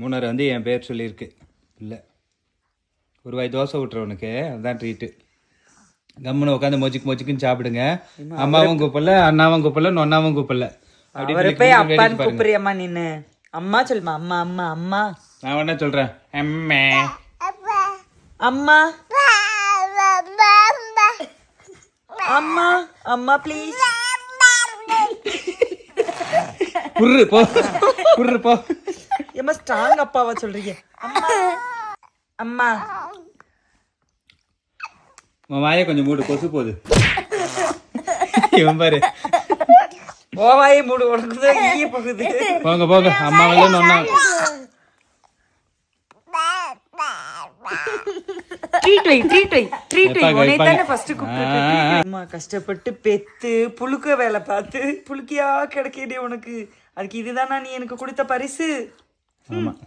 மூணார் வந்து என் பேர் சொல்லியிருக்கு. இல்லை. ஒரு வாய் தோசை விட்டுறவனுக்கு அதுதான் ட்ரீட்டு கம்முன்னு உட்காந்து மொச்சிக்கு மொச்சிக்குன்னு சாப்பிடுங்க. அம்மாவும் கூப்பிடல அண்ணாவும் கூப்பிடல நொன்னாவும் கூப்பிடல. அப்படி போய் அப்பான்னு கூப்பிடுறியம்மா நின்னு. அம்மா சொல்லுமா அம்மா அம்மா அம்மா. நான் வேணா சொல்றேன். அம்மே. அம்மா. அம்மா அம்மா ப்ளீஸ் குர்ரு போ. குர்ரு போ. ஏமா ஸ்ட்ராங் அப்பாவா சொல்றீங்க? அம்மா. அம்மா. உன் வாயை கொஞ்சம் மூடு கொசு போகுது. இவன் பாரு. ஓவாயே மூடு உனக்கு ஈய போகுது. போங்க போங்க. அம்மா வந்து நொன்னா ட்ரீட் வை ட்ரீட் வை ட்ரீட் வை. வைப்பாங்க, உன்னை தானே வைப்பாங்க. ஃபர்ஸ்ட் ஆ, கூப்பிட்டு அம்மா கஷ்டப்பட்டு பெத்து புழுக்க வேலை பார்த்து புழுக்கியா கிடைக்கிதே உனக்கு. அதுக்கு இதுதானா நீ எனக்கு கொடுத்த பரிசு? ஆமாம்